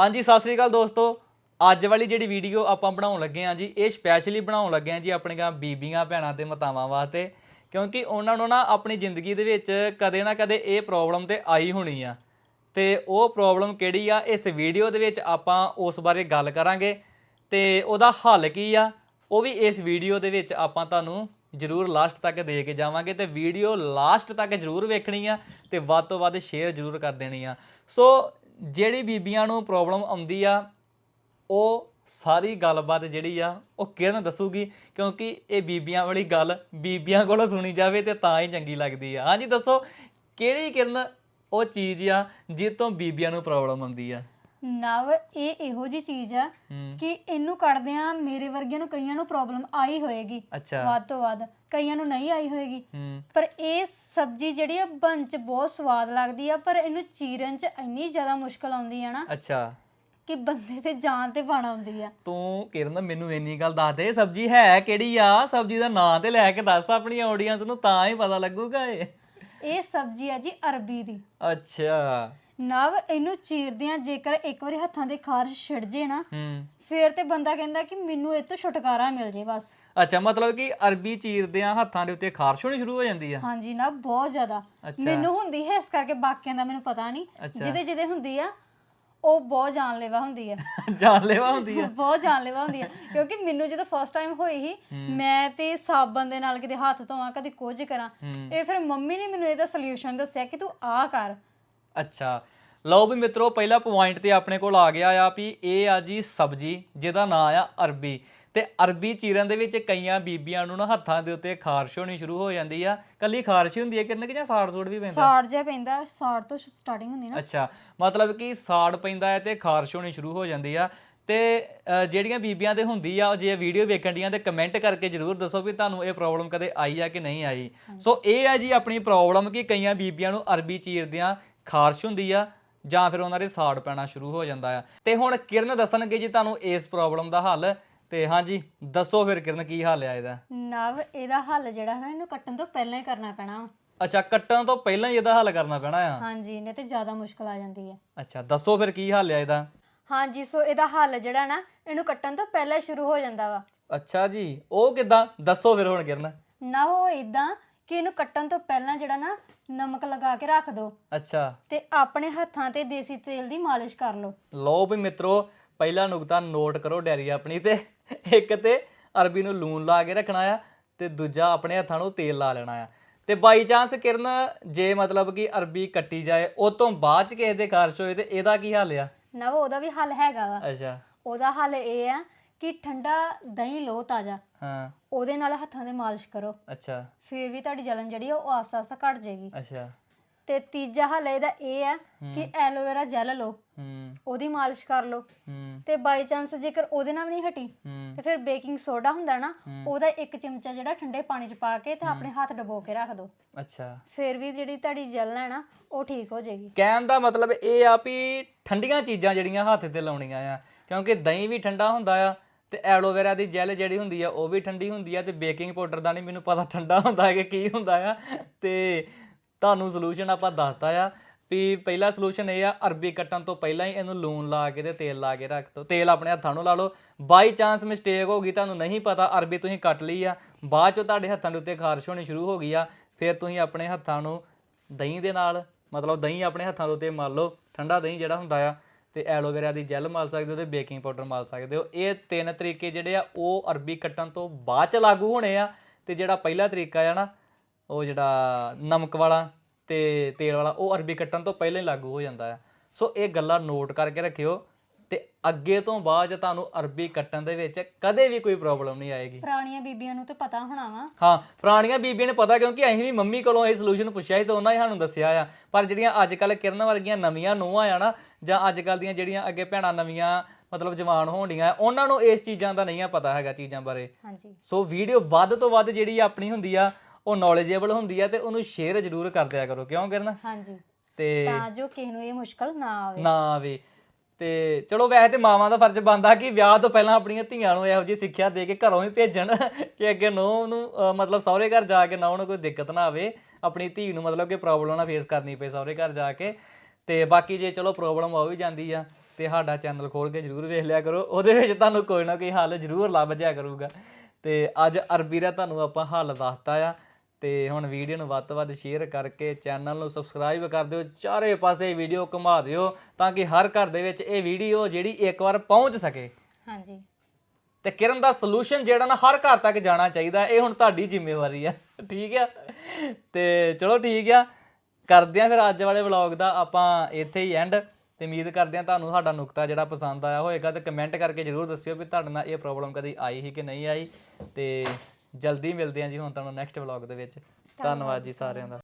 ਹਾਂਜੀ, ਸਤਿ ਸ੍ਰੀ ਅਕਾਲ ਦੋਸਤੋ। ਅੱਜ ਵਾਲੀ ਜਿਹੜੀ ਵੀਡੀਓ ਆਪਾਂ ਬਣਾਉਣ ਲੱਗੇ ਹਾਂ ਜੀ, ਇਹ ਸਪੈਸ਼ਲੀ ਬਣਾਉਣ ਲੱਗੇ ਹਾਂ ਜੀ ਆਪਣੀਆਂ ਬੀਬੀਆਂ, ਭੈਣਾਂ ਤੇ ਮਾਤਾਵਾਂ ਵਾਸਤੇ। ਕਿਉਂਕਿ ਉਹਨਾਂ ਨੂੰ ਨਾ ਆਪਣੀ ਜ਼ਿੰਦਗੀ ਦੇ ਵਿੱਚ ਕਦੇ ਨਾ ਕਦੇ ਇਹ ਪ੍ਰੋਬਲਮ ਤੇ ਆਈ ਹੋਣੀ ਆ। ਤੇ ਉਹ ਪ੍ਰੋਬਲਮ ਕਿਹੜੀ ਆ, ਇਸ ਵੀਡੀਓ ਦੇ ਵਿੱਚ ਆਪਾਂ ਉਸ ਬਾਰੇ ਗੱਲ ਕਰਾਂਗੇ। ਤੇ ਉਹਦਾ ਹੱਲ ਕੀ ਆ, ਉਹ ਵੀ ਇਸ ਵੀਡੀਓ ਦੇ ਵਿੱਚ ਆਪਾਂ ਤੁਹਾਨੂੰ ਜਰੂਰ ਲਾਸਟ ਤੱਕ ਦੇ ਕੇ ਜਾਵਾਂਗੇ ਤੇ ਵੀਡੀਓ ਲਾਸਟ ਤੱਕ ਜਰੂਰ ਵੇਖਣੀ ਆ ਤੇ ਵੱਧ ਤੋਂ ਵੱਧ ਸ਼ੇਅਰ ਜਰੂਰ ਕਰ ਦੇਣੀ ਆ। ਸੋ ਜਿਹੜੀ ਬੀਬੀਆਂ ਨੂੰ ਪ੍ਰੋਬਲਮ ਆਉਂਦੀ ਆ, ਉਹ ਸਾਰੀ ਗੱਲਬਾਤ ਜਿਹੜੀ ਆ, ਉਹ ਕਿਰਨ ਦੱਸੂਗੀ, ਕਿਉਂਕਿ ਇਹ ਬੀਬੀਆਂ ਵਾਲੀ ਗੱਲ ਬੀਬੀਆਂ ਕੋਲੋਂ ਸੁਣੀ ਜਾਵੇ ਤੇ ਤਾਂ ਹੀ ਚੰਗੀ ਲੱਗਦੀ ਆ। ਹਾਂਜੀ, ਦੱਸੋ, ਕਿਹੜੀ ਕਿਰਨ ਉਹ ਚੀਜ਼ ਆ ਜਿਸ ਤੋਂ ਬੀਬੀਆਂ ਨੂੰ ਪ੍ਰੋਬਲਮ ਆਉਂਦੀ ਆ? ਨਵ ਇਹ ਇਹੋ ਜੀ ਚੀਜ਼ ਆ ਹੂੰ। ਕਿ ਇਹਨੂੰ ਕੱਢਦਿਆਂ ਮੇਰੇ ਵਰਗਿਆਂ ਨੂੰ ਕਈਆਂ ਨੂੰ ਪ੍ਰੋਬਲਮ ਆਈ ਹੋਏਗੀ। ਅੱਛਾ। ਵੱਧ ਤੋਂ ਵੱਧ ਕਈਆਂ ਨੂੰ ਨਹੀਂ ਆਈ ਹੋਏਗੀ। ਹੂੰ। ਪਰ ਇਹ ਸਬਜ਼ੀ ਜਿਹੜੀ ਆ ਬਣ ਚ ਬਹੁਤ ਸਵਾਦ ਲੱਗਦੀ ਆ ਪਰ ਇਹਨੂੰ ਚੀਰਨ ਚ ਇੰਨੀ ਜ਼ਿਆਦਾ ਮੁਸ਼ਕਲ ਆਉਂਦੀ ਆ ਨਾ ਅੱਛਾ। ਕਿ ਬੰਦੇ ਤੇ ਜਾਨ ਤੇ ਬਣ ਆਉਂਦੀ ਆ। ਤੂੰ ਕਿਰਨ ਮੈਨੂੰ ਇੰਨੀ ਗੱਲ ਦੱਸ ਦੇ ਸਬਜੀ ਹੈ ਕਿਹੜੀ ਆ? ਸਬਜੀ ਦਾ ਨਾਂ ਤੇ ਲੈ ਕੇ ਦੱਸ ਆਪਣੀ ਆਡੀਅנס ਨੂੰ ਤਾਂ ਹੀ ਪਤਾ ਲੱਗੂਗਾ ਇਹ। ਇਹ ਸਬਜ਼ੀ ਆ ਜੀ ਅਰਬੀ ਦੀ। ਅੱਛਾ। ਨਵ ਇਹਨੂੰ ਚੀਰਦਿਆਂ ਜੇਕਰ ਇੱਕ ਵਾਰੀ ਹੱਥਾਂ ਦੇ ਖਾਰਸ਼ ਛਿੜ ਜੇ ਨਾ ਹੂੰ। ਫੇਰ ਤੇ ਬੰਦਾ ਕਹਿੰਦਾ ਕਿ ਮੈਨੂੰ ਇਹ ਤੋਂ ਛੁਟਕਾਰਾ ਮਿਲ ਜੇ ਬਸ। ਅੱਛਾ ਮਤਲਬ ਕਿ ਅਰਬੀ ਚੀਰਦਿਆਂ ਹੱਥਾਂ ਦੇ ਉੱਤੇ ਖਾਰਸ਼ ਹੋਣੀ ਸ਼ੁਰੂ ਹੋ ਜਾਂਦੀ ਆ? ਹਾਂਜੀ ਨਾ ਬਹੁਤ ਜ਼ਿਆਦਾ। ਅੱਛਾ। ਮੈਨੂੰ ਹੁੰਦੀ ਹੈ ਇਸ ਕਰਕੇ ਬਾਕੀਆਂ ਦਾ ਮੈਨੂੰ ਪਤਾ ਨਹੀਂ। ਅੱਛਾ। ਜਿਹਦੇ ਜਿਹਦੇ ਹੁੰਦੀ ਆ ਉਹ ਬਹੁਤ ਜਾਨਲੇਵਾ ਹੁੰਦੀ ਆ। ਜਾਨਲੇਵਾ ਹੁੰਦੀ ਆ? ਬਹੁਤ ਜਾਨਲੇਵਾ ਹੁੰਦੀ ਆ। ਕਿਉਂਕਿ ਮੈਨੂੰ ਜਦੋਂ ਫਸਟ ਟਾਈਮ ਹੋਈ ਸੀ ਮੈਂ ਤੇ ਸਾਬਣ ਦੇ ਨਾਲ ਕਿਤੇ ਹੱਥ ਧੋਵਾਂ ਕਦੇ ਕੁਝ ਕਰਾਂ। ਹੂੰ। ਇਹ ਫਿਰ ਮੰਮੀ ਨੇ ਮੈਨੂੰ ਇਹਦਾ ਸੋਲੂਸ਼ਨ ਦੱਸਿਆ ਕਿ ਤੂੰ ਆਹ ਕਰ। ਅੱਛਾ। ਲਓ ਵੀ ਮਿੱਤਰੋ ਪਹਿਲਾ ਪੁਆਇੰਟ ਤੇ ਆਪਣੇ ਕੋਲ ਆ ਗਿਆ ਆ ਵੀ ਇਹ ਆ ਜੀ ਸਬਜੀ ਜਿਹਦਾ ਨਾਂ ਆ ਅਰਬੀ। ਤੇ ਅਰਬੀ ਚੀਰਨ ਦੇ ਵਿੱਚ ਕਈਆਂ ਬੀਬੀਆਂ ਨੂੰ ਨਾ ਹੱਥਾਂ ਦੇ ਉੱਤੇ ਖਾਰਸ਼ ਹੋਣੀ ਸ਼ੁਰੂ ਹੋ ਜਾਂਦੀ ਆ। ਕੱਲੀ ਖਾਰਸ਼ ਹੀ ਹੁੰਦੀ ਹੈ ਕਿੰਨੇ ਕਿ ਜਾਂ ਸਾੜ ਸੂੜ ਵੀ ਪੈਂਦਾ? ਸਾੜ ਜਿਹਾ ਪੈਂਦਾ ਸਾੜ ਤੋਂ ਸਟਾਰਟਿੰਗ ਹੁੰਦੀ ਨਾ। ਅੱਛਾ ਮਤਲਬ ਕਿ ਸਾੜ ਪੈਂਦਾ ਹੈ ਤੇ ਖਾਰਸ਼ ਹੋਣੀ ਸ਼ੁਰੂ ਹੋ ਜਾਂਦੀ ਆ। ਤੇ ਅ, ਜਿਹੜੀਆਂ ਬੀਬੀਆਂ ਦੇ ਹੁੰਦੀ ਆ ਜੇ ਵੀਡੀਓ ਵੇਖਣ ਡੀਆਂ ਤੇ ਕਮੈਂਟ ਕਰਕੇ ਜਰੂਰ ਦੱਸੋ ਵੀ ਤੁਹਾਨੂੰ ਇਹ ਪ੍ਰੋਬਲਮ ਕਦੇ ਆਈ ਆ ਕਿ ਨਹੀਂ ਆਈ। ਸੋ ਇਹ ਆ ਜੀ ਆਪਣੀ ਪ੍ਰੋਬਲਮ ਕਿ ਕਈਆਂ ਬੀਬੀਆਂ ਨੂੰ ਅਰਬੀ ਚੀਰਦਿਆਂ ਖਾਰਸ਼ ਹੁੰਦੀ ਆ ਜਾਂ ਫਿਰ ਉਹਨਾਂ ਦੇ ਸਾੜ ਪੈਣਾ ਸ਼ੁਰੂ ਹੋ ਜਾਂਦਾ ਆ। ਤੇ ਹੁਣ ਕਿਰਨ ਦੱਸਣਗੇ ਜੀ ਤੁਹਾਨੂੰ ਇਸ ਪ੍ਰੋਬਲਮ ਦਾ ਹੱਲ। ਤੇ ਹਾਂਜੀ ਦੱਸੋ ਫਿਰ ਕਿਰਨ ਕੀ ਹੱਲ ਆ ਇਹਦਾ? ਨਵ ਇਹਦਾ ਹੱਲ ਜਿਹੜਾ ਹੈ ਨਾ ਇਹਨੂੰ ਕੱਟਣ ਤੋਂ ਪਹਿਲਾਂ ਹੀ ਕਰਨਾ ਪੈਣਾ। ਅੱਛਾ ਕੱਟਣ ਤੋਂ ਪਹਿਲਾਂ ਹੀ ਇਹਦਾ ਹੱਲ ਕਰਨਾ ਪੈਣਾ ਆ? ਹਾਂਜੀ ਨਹੀਂ ਤੇ ਜ਼ਿਆਦਾ ਮੁਸ਼ਕਲ ਆ ਜਾਂਦੀ ਹੈ ਅੱਛਾ ਦੱਸੋ ਫਿਰ ਕੀ ਹੱਲ ਆ ਇਹਦਾ? ਹਾਂਜੀ ਸੋ ਇਹਦਾ ਹੱਲ ਜਿਹੜਾ ਨਾ ਇਹਨੂੰ ਕੱਟਣ ਤੋਂ ਪਹਿਲਾਂ ਹੀ ਸ਼ੁਰੂ ਹੋ ਜਾਂਦਾ ਵਾ। ਅੱਛਾ ਜੀ ਉਹ ਕਿਦਾਂ? ਦੱਸੋ ਫਿਰ ਹੁਣ ਕਿਰਨ। ਨਾ ਉਹ ਇਦਾਂ ਕਿ ਇਹਨੂੰ ਕੱਟਣ ਤੋਂ ਪਹਿਲਾਂ ਜਿਹੜਾ ਨਾ ਨਮਕ ਲਗਾ ਕੇ ਰੱਖ ਦਿਓ ਅੱਛਾ। ਤੇ ਆਪਣੇ ਹੱਥਾਂ ਤੇ ਦੇਸੀ ਤੇਲ ਦੀ ਮਾਲਿਸ਼ ਕਰ ਲਓ। ਲਓ ਵੀ ਮਿੱਤਰੋ ਪਹਿਲਾ ਨੁਕਤਾ ਨੋਟ ਕਰੋ ਡੈਰੀ ਆਪਣੀ ਤੇ। ਇੱਕ ਤੇ ਅਰਬੀ ਨੂੰ ਲੂਣ ਲਾ ਕੇ ਰੱਖਣਾ ਆ ਤੇ ਦੂਜਾ ਆਪਣੇ ਹੱਥਾਂ ਨੂੰ ਤੇਲ ਲਾ ਲੈਣਾ ਆ। ਤੇ ਬਾਈ ਚਾਂਸ ਕਿਰਨ ਜੇ ਮਤਲਬ ਕਿ ਅਰਬੀ ਕੱਟੀ ਜਾਏ ਉਹ ਤੋਂ ਬਾਅਦ ਚ ਕਿਸੇ ਦੇ ਖਾਰਸ਼ ਹੋਏ ਤੇ ਇਹਦਾ ਕੀ ਹੱਲ ਆ? ਨਾ ਉਹਦਾ ਵੀ ਹੱਲ ਹੈਗਾ ਵਾ। ਅੱਛਾ। ਉਹਦਾ ਹੱਲ ਇਹ ਆ ਕਿ ਠੰਡਾ ਦਹੀਂ ਲਓ ਤਾਜ਼ਾ। ਹਾਂ। ਉਹਦੇ ਨਾਲ ਹੱਥਾਂ ਤੇ ਮਾਲਿਸ਼ ਕਰੋ। ਅੱਛਾ। ਫਿਰ ਵੀ ਤੁਹਾਡੀ ਜਲਨ ਜਿਹੜੀ ਆ ਉਹ ਆਸਤਾ ਆਸਤਾ ਘਟ ਜਾਏਗੀ। ਅੱਛਾ। ਤੇ ਤੀਜਾ ਹੱਲ ਇਹਦਾ ਇਹ ਆ ਕਿ ਐਲੋਵੇਰਾ ਜੈਲ ਲਓ। ਹੂੰ। ਉਹਦੀ ਮਾਲਿਸ਼ ਕਰ ਲਓ। ਹੂੰ। ਤੇ ਬਾਈ ਚਾਂਸ ਜੇਕਰ ਉਹਦੇ ਨਾਲ ਵੀ ਨਹੀਂ ਹਟੀ ਹੂੰ। ਤੇ ਫਿਰ ਬੇਕਿੰਗ ਸੋਡਾ ਹੁੰਦਾ ਨਾ ਉਹਦਾ ਇੱਕ ਚਮਚਾ ਜਿਹੜਾ ਠੰਡੇ ਪਾਣੀ ਚ ਪਾ ਕੇ ਤੇ ਆਪਣੇ ਹੱਥ ਡਬੋ ਕੇ ਰੱਖ ਦਿਓ ਅੱਛਾ। ਫਿਰ ਵੀ ਜਿਹੜੀ ਤੁਹਾਡੀ ਜਲਨ ਹੈ ਨਾ ਉਹ ਠੀਕ ਹੋ ਜਾਏਗੀ। ਕਹਿਣ ਦਾ ਮਤਲਬ ਇਹ ਆ ਵੀ ਠੰਡੀਆਂ ਚੀਜ਼ਾਂ ਜਿਹੜੀਆਂ ਹੱਥ ਤੇ ਲਾਉਣੀਆਂ ਆ ਕਿਉਂਕਿ ਦਹੀਂ ਵੀ ਠੰਡਾ ਹੁੰਦਾ ਆ ਤੇ ਐਲੋਵੇਰਾ ਦੀ ਜੈਲ ਜਿਹੜੀ ਹੁੰਦੀ ਆ, ਉਹ ਵੀ ਠੰਡੀ ਹੁੰਦੀ ਆ ਤੇ ਬੇਕਿੰਗ ਪਾਊਡਰ ਦਾ ਨਹੀਂ ਮੈਨੂੰ ਪਤਾ ਠੰਡਾ ਹੁੰਦਾ ਹੈ ਕਿ ਕੀ ਹੁੰਦਾ ਆ। ਤੇ ਤੁਹਾਨੂੰ ਸੋਲੂਸ਼ਨ ਆਪਾਂ ਦੱਸਤਾ ਆ ਵੀ ਪਹਿਲਾ ਸੋਲੂਸ਼ਨ ਇਹ ਆ, ਅਰਬੀ ਕੱਟਣ ਤੋਂ ਪਹਿਲਾਂ ਹੀ ਇਹਨੂੰ ਲੂਣ ਲਾ ਕੇ ਤੇ ਤੇਲ ਲਾ ਕੇ ਰੱਖ ਦਿਓ ਤੇਲ ਆਪਣੇ ਹੱਥਾਂ ਨੂੰ ਲਾ ਲਓ। ਬਾਈ ਚਾਂਸ ਮਿਸਟੇਕ ਹੋ ਗਈ, ਤੁਹਾਨੂੰ ਨਹੀਂ ਪਤਾ, ਅਰਬੀ ਤੁਸੀਂ ਕੱਟ ਲਈ ਆ। ਬਾਅਦ ਚੋਂ ਤੁਹਾਡੇ ਹੱਥਾਂ ਦੇ ਉੱਤੇ ਖਾਰਸ਼ ਹੋਣੀ ਸ਼ੁਰੂ ਹੋ ਗਈ ਆ, ਫਿਰ ਤੁਸੀਂ ਆਪਣੇ ਹੱਥਾਂ ਨੂੰ ਦਹੀਂ ਦੇ ਨਾਲ, ਮਤਲਬ ਦਹੀਂ ਆਪਣੇ ਹੱਥਾਂ ਦੇ ਉੱਤੇ ਮਲ ਲਓ, ਠੰਡਾ ਦਹੀਂ ਜਿਹੜਾ ਹੁੰਦਾ ਆ ਤੇ ਐਲੋਵੇਰਾ ਦੀ ਜੈਲ ਮਲ ਸਕਦੇ ਹੋ ਤੇ ਬੇਕਿੰਗ ਪਾਊਡਰ ਮਲ ਸਕਦੇ ਹੋ। ਇਹ ਤਿੰਨ ਤਰੀਕੇ ਜਿਹੜੇ ਆ, ਉਹ ਅਰਬੀ ਕੱਟਣ ਤੋਂ ਬਾਅਦ ਚ ਲਾਗੂ ਹੋਣੇ ਆ ਤੇ ਜਿਹੜਾ ਪਹਿਲਾ ਤਰੀਕਾ ਆ ਨਾ, ਉਹ ਜਿਹੜਾ ਨਮਕ ਵਾਲਾ ਤੇ ਤੇਲ ਵਾਲਾ, ਉਹ ਅਰਬੀ ਕੱਟਣ ਤੋਂ ਪਹਿਲਾਂ ਹੀ ਲਾਗੂ ਹੋ ਜਾਂਦਾ ਆ। ਸੋ ਇਹ ਗੱਲਾਂ ਨੋਟ ਕਰਕੇ ਰੱਖਿਓ। ਤੇ ਅੱਗੇ ਤੋਂ ਬਾਅਦ 'ਚ ਤੁਹਾਨੂੰ ਅਰਬੀ ਕੱਟਣ ਦੇ ਵਿੱਚ ਕਦੇ ਵੀ ਕੋਈ ਪ੍ਰੋਬਲਮ ਨਹੀਂ ਆਏਗੀ। ਪੁਰਾਣੀਆਂ ਬੀਬੀਆਂ ਨੂੰ ਤੇ ਪਤਾ ਹੋਣਾ ਵਾ। ਹਾਂ ਪੁਰਾਣੀਆਂ ਬੀਬੀਆਂ ਨੇ ਪਤਾ ਕਿਉਂਕਿ ਅਸੀਂ ਵੀ ਮੰਮੀ ਕੋਲੋਂ ਇਹ ਸੋਲੂਸ਼ਨ ਪੁੱਛਿਆ ਸੀ ਤੇ ਉਹਨਾਂ ਹੀ ਸਾਨੂੰ ਦੱਸਿਆ ਆ। ਪਰ ਜਿਹੜੀਆਂ ਅੱਜ ਕੱਲ ਕਿਰਨ ਵਰਗੀਆਂ ਨਵੀਆਂ ਨੂੰਹਾਂ ਆ ਨਾ ਜਾਂ ਅੱਜ ਕੱਲ ਦੀਆਂ ਜਿਹੜੀਆਂ ਅੱਗੇ ਭੈਣਾਂ ਨਵੀਆਂ ਮਤਲਬ ਜਵਾਨ ਹੋਣੀਆਂ ਉਹਨਾਂ ਨੂੰ ਇਸ ਚੀਜ਼ਾਂ ਦਾ ਨਹੀਂ ਆ ਪਤਾ ਹੈਗਾ ਚੀਜ਼ਾਂ ਬਾਰੇ। ਹਾਂਜੀ। ਸੋ ਵੀਡੀਓ ਵੱਧ ਤੋਂ ਵੱਧ ਜਿਹੜੀ ਆਪਣੀ ਹੁੰਦੀ ਆ ਉਹ ਨੌਲੇਜੇਬਲ ਹੁੰਦੀ ਆ ਤੇ ਉਹਨੂੰ ਸ਼ੇਅਰ ਜ਼ਰੂਰ ਕਰ ਦਿਆ ਕਰੋ। ਕਿਉਂ ਕਿਰਨ? ਹਾਂਜੀ। ਤੇ ਤਾਂ ਜੋ ਕਿਸੇ ਨੂੰ ਇਹ ਮੁਸ਼ਕਲ ਨਾ ਆਵੇ। ਨਾ ਆਵੇ। ਤੇ ਚਲੋ ਵੈਸੇ ਤੇ ਮਾਵਾਂ ਦਾ ਫਰਜ਼ ਬਣਦਾ ਕਿ ਵਿਆਹ ਤੋਂ ਪਹਿਲਾਂ ਆਪਣੀਆਂ ਧੀਆਂ ਨੂੰ ਇਹੋ ਜਿਹੀ ਸਿੱਖਿਆ ਦੇ ਕੇ ਘਰੋਂ ਹੀ ਭੇਜਣ ਕਿ ਅੱਗੇ ਨੋ ਨੂੰ ਅਹ ਮਤਲਬ ਸਹੁਰੇ ਘਰ ਜਾ ਕੇ ਨਾ ਉਹਨੂੰ ਕੋਈ ਦਿੱਕਤ ਨਾ ਆਵੇ। ਆਪਣੀ ਧੀ ਨੂੰ ਮਤਲਬ ਕਿ ਪ੍ਰੋਬਲਮ ਨਾ ਫੇਸ ਕਰਨੀ ਪਏ ਸਹੁਰੇ ਘਰ ਜਾ ਕੇ। ਤੇ ਬਾਕੀ ਜੇ ਚਲੋ ਪ੍ਰੋਬਲਮ ਆ ਵੀ ਜਾਂਦੀ ਆ, ਤੇ ਸਾਡਾ ਚੈਨਲ ਖੋਲ ਕੇ ਜਰੂਰ ਵੇਖ ਲਿਆ ਕਰੋ। ਉਹਦੇ ਵਿੱਚ ਤੁਹਾਨੂੰ ਕੋਈ ਨਾ ਕੋਈ ਹੱਲ ਜਰੂਰ ਲੱਭ ਜਾਇਆ ਕਰੂਗਾ। ਤੇ ਅੱਜ ਅਰਬੀ ਦਾ ਤੁਹਾਨੂੰ ਆਪਾਂ ਹੱਲ ਦੱਸਤਾ ਆ। ਤੇ ਹੁਣ ਵੀਡੀਓ ਨੂੰ ਵੱਧ ਤੋਂ ਵੱਧ ਸ਼ੇਅਰ ਕਰਕੇ ਚੈਨਲ ਨੂੰ ਸਬਸਕ੍ਰਾਈਬ ਕਰ ਦਿਓ ਚਾਰੇ ਪਾਸੇ ਵੀਡੀਓ ਘੁਮਾ ਦਿਓ ਤਾਂ ਕਿ ਹਰ ਘਰ ਦੇ ਵਿੱਚ ਇਹ ਵੀਡੀਓ ਜਿਹੜੀ ਇੱਕ ਵਾਰ ਪਹੁੰਚ ਸਕੇ। ਹਾਂਜੀ। ਤੇ ਕਿਰਨ ਦਾ ਸੋਲੂਸ਼ਨ ਜਿਹੜਾ ਨਾ ਹਰ ਘਰ ਤੱਕ ਜਾਣਾ ਚਾਹੀਦਾ ਇਹ ਹੁਣ ਤੁਹਾਡੀ ਜ਼ਿੰਮੇਵਾਰੀ ਆ। ਠੀਕ ਆ? ਤੇ ਚਲੋ ਠੀਕ ਆ। ਕਰਦੇ ਆ ਫਿਰ ਅੱਜ ਵਾਲੇ ਵਲੌਗ ਦਾ ਆਪਾਂ ਇੱਥੇ ਹੀ ਐਂਡ ਤੇ ਉਮੀਦ ਕਰਦੇ ਆ ਤੁਹਾਨੂੰ ਸਾਡਾ ਨੁਕਤਾ ਜਿਹੜਾ ਪਸੰਦ ਆਇਆ ਹੋਵੇਗਾ ਤੇ ਕਮੈਂਟ ਕਰਕੇ ਜਰੂਰ ਦੱਸਿਓ ਵੀ ਤੁਹਾਡੇ ਨਾਲ ਇਹ ਪ੍ਰੋਬਲਮ ਕਦੀ ਆਈ ਸੀ ਕਿ ਨਹੀਂ ਆਈ। ਤੇ ਜਲਦੀ ਮਿਲਦੇ ਆ ਜੀ ਹੁਣ ਤੁਹਾਨੂੰ ਨੈਕਸਟ ਵਲੌਗ ਦੇ ਵਿੱਚ। ਧੰਨਵਾਦ ਜੀ ਸਾਰਿਆਂ ਦਾ।